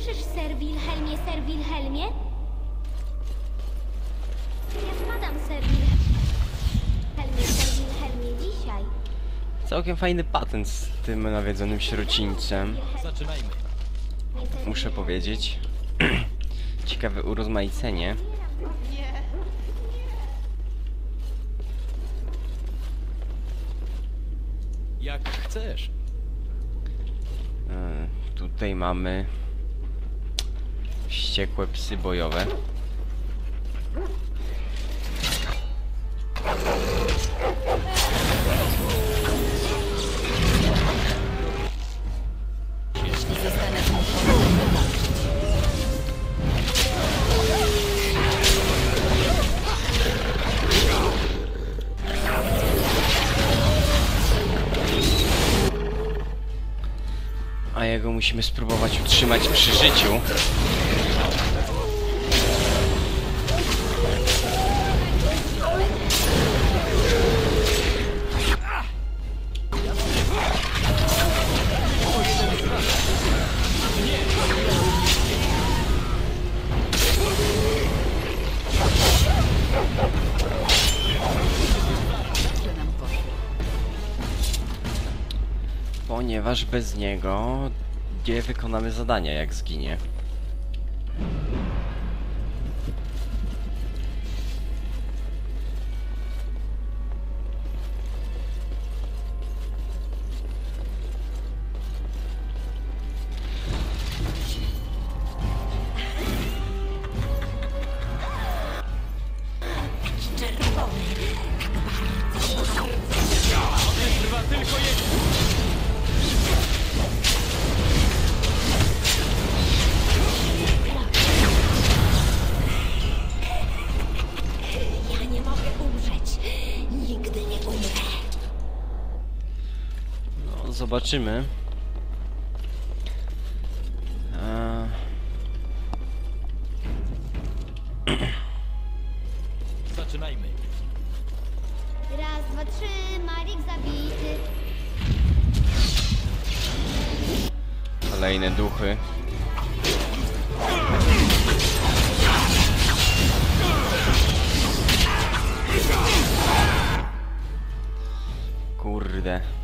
słyszysz, Sir Wilhelmie, Sir Wilhelmie? Ja spadam, Sir Wilhelmie, Sir Wilhelmie, dzisiaj. Całkiem fajny patent z tym nawiedzonym sierocińcem, Zaczynajmy. muszę powiedzieć. Ciekawe urozmaicenie. Jak chcesz. E, Tutaj mamy wściekłe psy bojowe. A jego musimy spróbować utrzymać przy życiu. Ponieważ bez niego nie wykonamy zadania jak zginie. Zobaczymy. Eee, Zaczynajmy. Raz, dwa, trzy, Marik zabity. kolejne duchy. Kurde.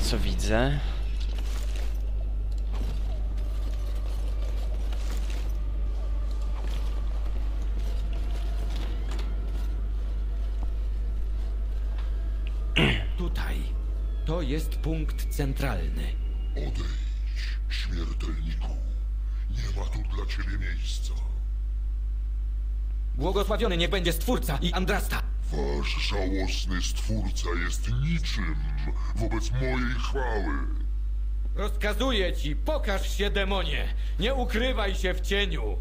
Tego co widzę. Tutaj. To jest punkt centralny. Odejdź, śmiertelniku. Nie ma tu dla ciebie miejsca. Błogosławiony niech będzie Stwórca i Andrasta. Wasz żałosny stwórca jest niczym wobec mojej chwały. Rozkazuję ci, pokaż się, demonie! Nie ukrywaj się w cieniu!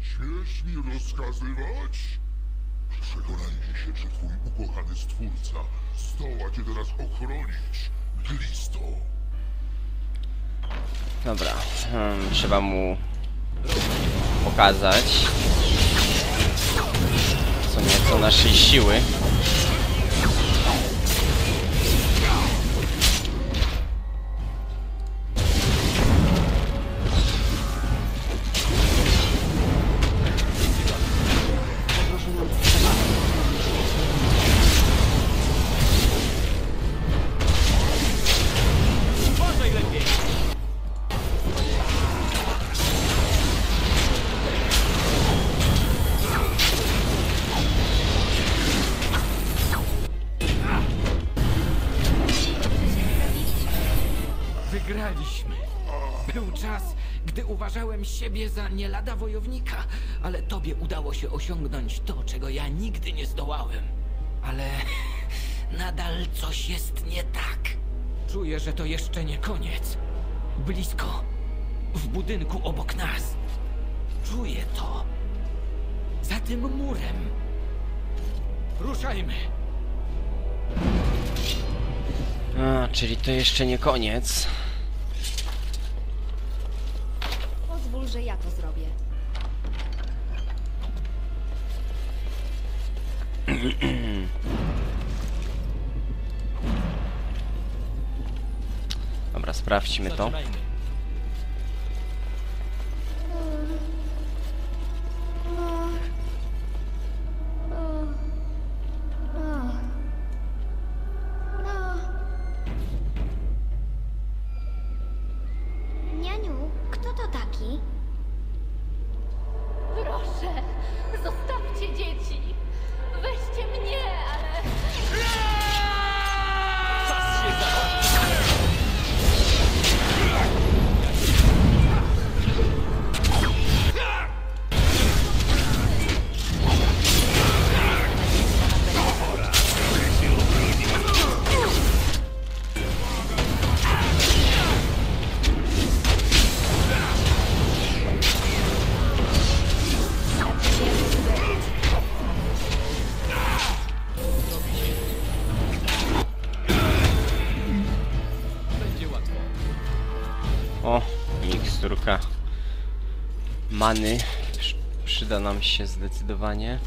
Śmiesz mi rozkazywać? Przekonajcie się, że twój ukochany stwórca zdoła cię teraz ochronić, Glisto. Dobra, hmm, trzeba mu pokazać co nieco naszej siły. Wygraliśmy. Był czas, gdy uważałem siebie za nie lada wojownika, ale tobie udało się osiągnąć to, czego ja nigdy nie zdołałem. Ale nadal coś jest nie tak. Czuję, że to jeszcze nie koniec. Blisko. W budynku obok nas. Czuję to. Za tym murem. Ruszajmy. A, czyli to jeszcze nie koniec. Pozwól, że ja to zrobię. Dobra, sprawdźmy to. Zaczynajmy. Many. Przy- Przyda nam się zdecydowanie.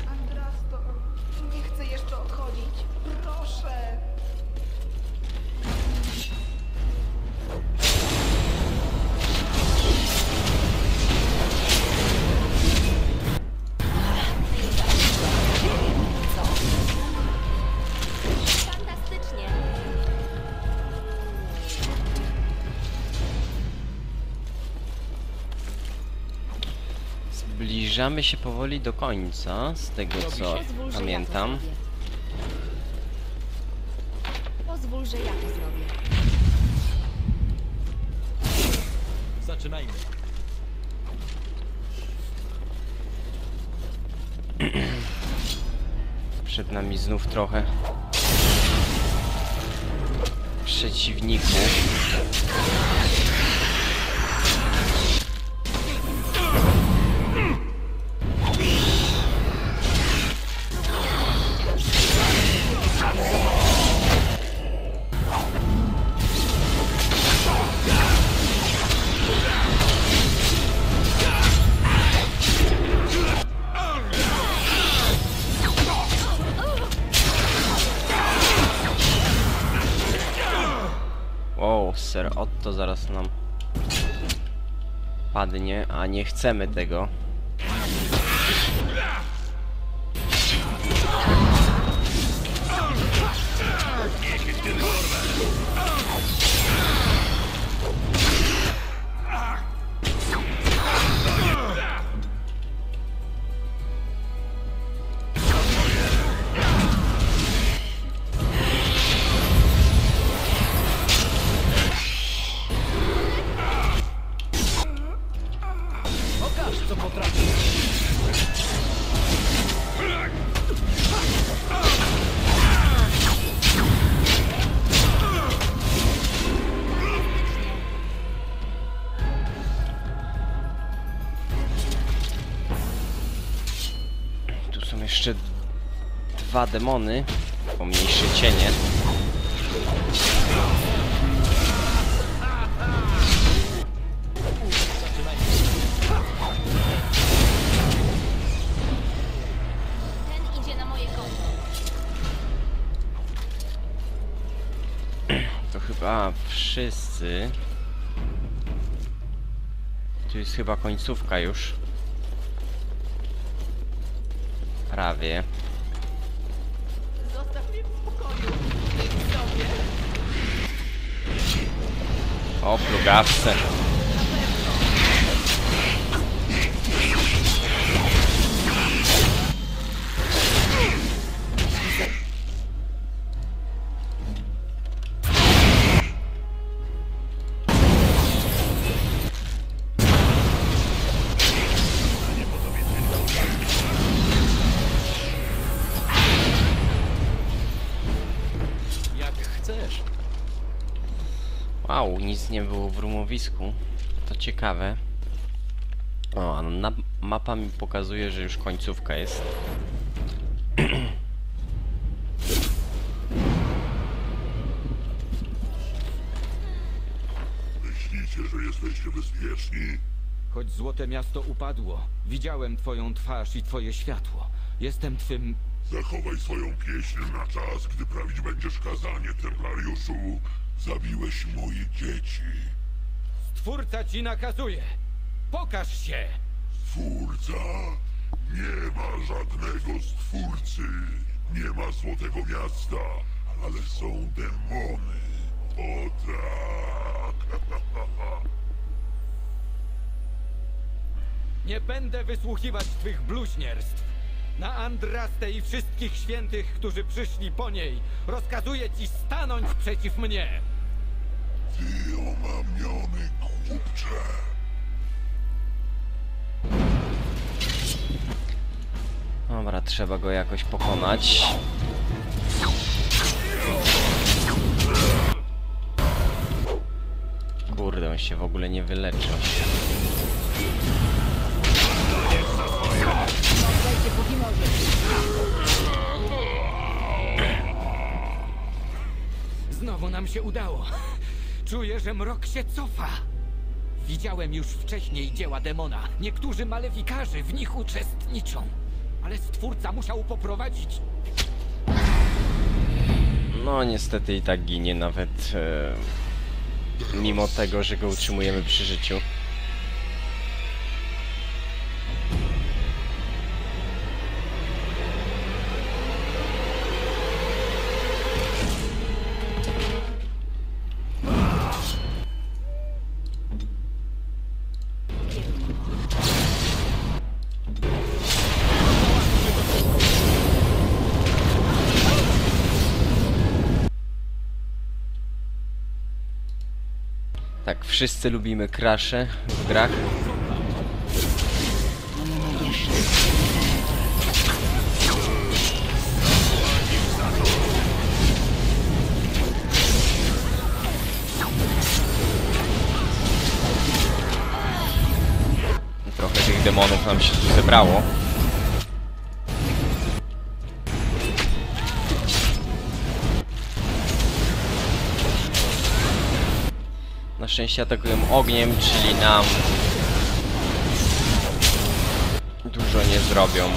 Zbliżamy się powoli do końca, z tego co pamiętam. Pozwól, że ja to zrobię. Zaczynajmy. Przed nami znów trochę przeciwników. Otto zaraz nam padnie, a nie chcemy tego. Dwa demony, pomniejsze cienie. To chyba wszyscy. Tu jest chyba końcówka już. Prawie. O, plugawce. Nic nie było w rumowisku. To ciekawe. O, a na, mapa mi pokazuje, że już końcówka jest. Myślicie, że jesteście bezpieczni? Choć Złote Miasto upadło, widziałem twoją twarz i twoje światło. Jestem twym... Zachowaj swoją pieśń na czas, gdy prawić będziesz kazanie, Templariuszu. Zabiłeś moje dzieci. Stwórca ci nakazuje! Pokaż się! Stwórca? Nie ma żadnego stwórcy. Nie ma Złotego Miasta, ale są demony. O tak. Nie będę wysłuchiwać twych bluźnierstw. Na Andraste i wszystkich świętych, którzy przyszli po niej, rozkazuję ci stanąć przeciw mnie! Ty omamiony głupcze. Dobra, trzeba go jakoś pokonać. Kurde, on się w ogóle nie wyleczył. Znowu nam się udało. Czuję, że mrok się cofa. Widziałem już wcześniej dzieła demona. Niektórzy malefikarze w nich uczestniczą. Ale stwórca musiał poprowadzić No niestety i tak ginie nawet e, mimo tego, że go utrzymujemy przy życiu. Wszyscy lubimy krasze w grach. Trochę tych demonów nam się zebrało. Na szczęście atakują ogniem, czyli nam dużo nie zrobią.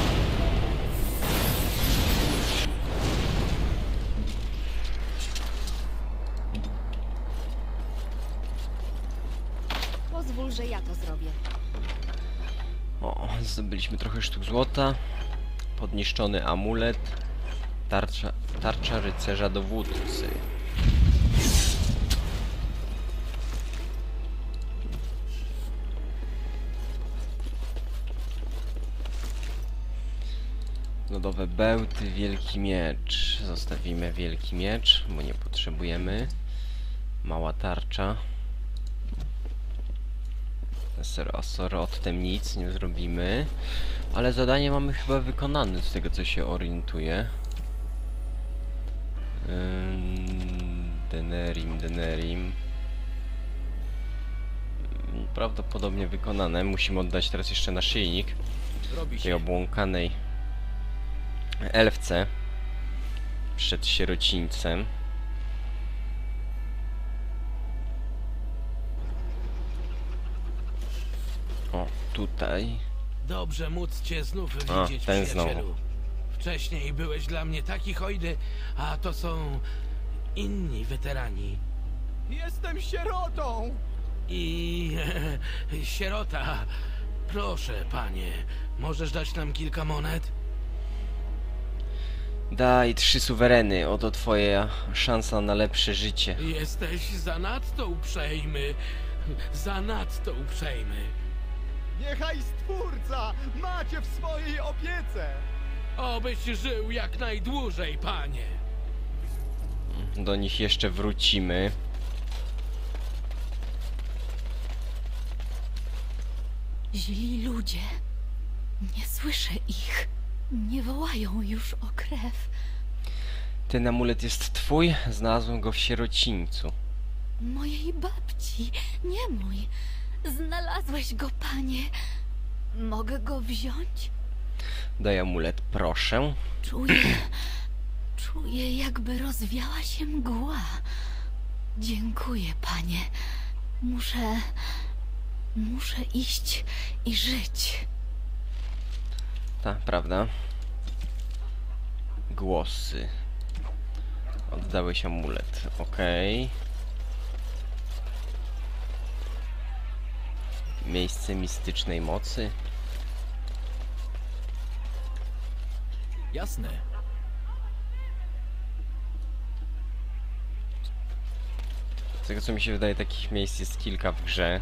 Pozwól, że ja to zrobię. O, zdobyliśmy trochę sztuk złota. Podniszczony amulet. Tarcza, tarcza rycerza dowódcy. Lodowe bełty, wielki miecz. Zostawimy wielki miecz, bo nie potrzebujemy. Mała tarcza. Z Sorottem nic nie zrobimy. Ale zadanie mamy chyba wykonane z tego co się orientuję. Ym, Denerim, Denerim. Prawdopodobnie wykonane. Musimy oddać teraz jeszcze naszyjnik tej obłąkanej elfce przed sierocińcem. O, tutaj. Dobrze móc cię znów A, widzieć, ten przyjacielu. znowu. Wcześniej byłeś dla mnie taki hojny, a to są inni weterani. Jestem sierotą! I sierota. Proszę, panie, możesz dać nam kilka monet? Daj trzy suwereny, oto twoja szansa na lepsze życie. Jesteś zanadto uprzejmy. Zanadto uprzejmy. Niechaj stwórca macie w swojej opiece! Obyś żył jak najdłużej, panie. Do nich jeszcze wrócimy. Źli ludzie. Nie słyszę ich. Nie wołają już o krew. Ten amulet jest twój, znalazłem go w sierocińcu. Mojej babci, nie mój. Znalazłeś go, panie. Mogę go wziąć? Daj amulet, proszę. Czuję. Czuję, jakby rozwiała się mgła. Dziękuję, panie. Muszę. Muszę iść i żyć. Ta, prawda? Głosy. Oddałeś amulet, okej. Miejsce mistycznej mocy. Jasne. Z tego co mi się wydaje, takich miejsc jest kilka w grze.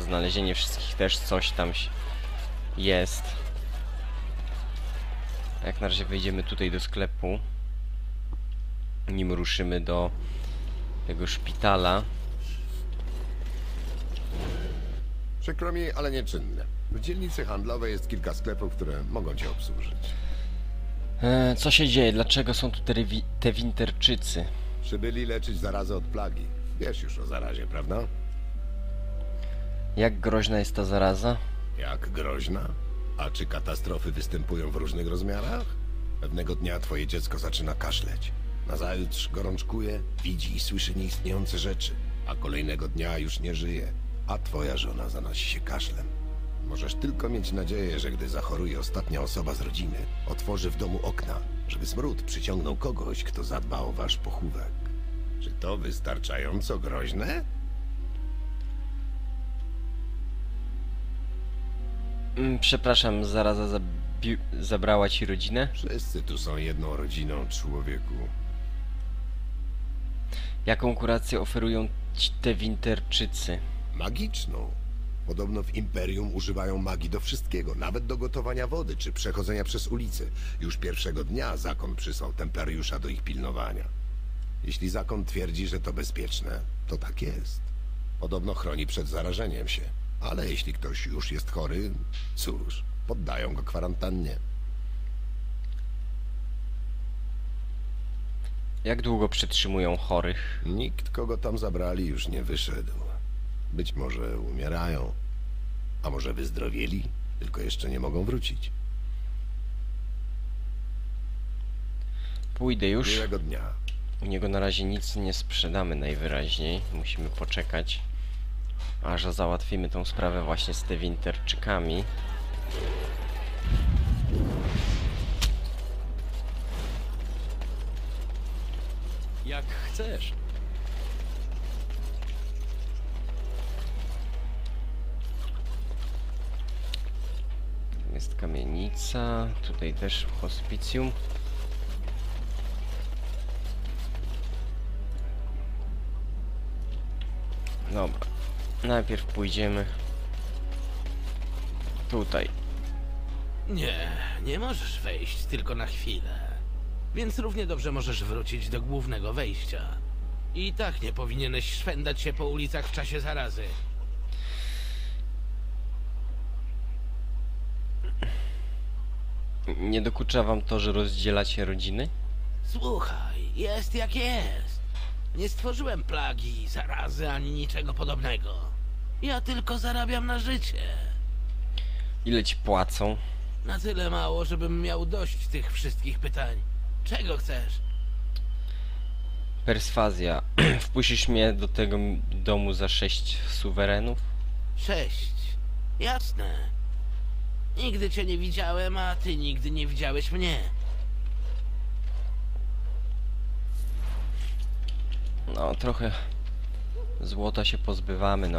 Znalezienie wszystkich też coś tam jest. Jak na razie wejdziemy tutaj do sklepu, nim ruszymy do tego szpitala. Przykro mi, ale nieczynne. W dzielnicy handlowej jest kilka sklepów, które mogą cię obsłużyć. E, co się dzieje? Dlaczego są tu te, te winterczycy? Przybyli leczyć zarazę od plagi. Wiesz już o zarazie, prawda? Jak groźna jest ta zaraza? Jak groźna? A czy katastrofy występują w różnych rozmiarach? Pewnego dnia twoje dziecko zaczyna kaszleć. Nazajutrz gorączkuje, widzi i słyszy nieistniejące rzeczy, a kolejnego dnia już nie żyje, a twoja żona zanosi się kaszlem. Możesz tylko mieć nadzieję, że gdy zachoruje ostatnia osoba z rodziny, otworzy w domu okna, żeby smród przyciągnął kogoś, kto zadba o wasz pochówek. Czy to wystarczająco groźne? Mm, Przepraszam, zaraza zabi- zabrała ci rodzinę? Wszyscy tu są jedną rodziną, człowieku. Jaką kurację oferują ci te winterczycy? Magiczną. Podobno w Imperium używają magii do wszystkiego, nawet do gotowania wody czy przechodzenia przez ulice. Już pierwszego dnia zakon przysłał templariusza do ich pilnowania. Jeśli zakon twierdzi, że to bezpieczne, to tak jest. Podobno chroni przed zarażeniem się. Ale jeśli ktoś już jest chory, cóż, poddają go kwarantannie. Jak długo przetrzymują chorych? Nikt, kogo tam zabrali, już nie wyszedł. Być może umierają, a może wyzdrowieli, tylko jeszcze nie mogą wrócić. Pójdę już. Miłego dnia. U niego na razie nic nie sprzedamy najwyraźniej. Musimy poczekać, aż załatwimy tą sprawę właśnie z te winterczykami. Jak chcesz. Jest kamienica, tutaj też hospicjum. Dobra, najpierw pójdziemy tutaj. Nie, nie możesz wejść tylko na chwilę. Więc równie dobrze możesz wrócić do głównego wejścia. I tak nie powinieneś szwendać się po ulicach w czasie zarazy. Nie dokucza wam to, że rozdzielacie rodziny? Słuchaj, jest jak jest. Nie stworzyłem plagi, zarazy ani niczego podobnego. Ja tylko zarabiam na życie. Ile ci płacą? Na tyle mało, żebym miał dość tych wszystkich pytań. Czego chcesz? Perswazja. Wpuścisz mnie do tego domu za sześć suwerenów? Sześć. Jasne. Nigdy cię nie widziałem, a ty nigdy nie widziałeś mnie. No, trochę złota się pozbywamy, no ale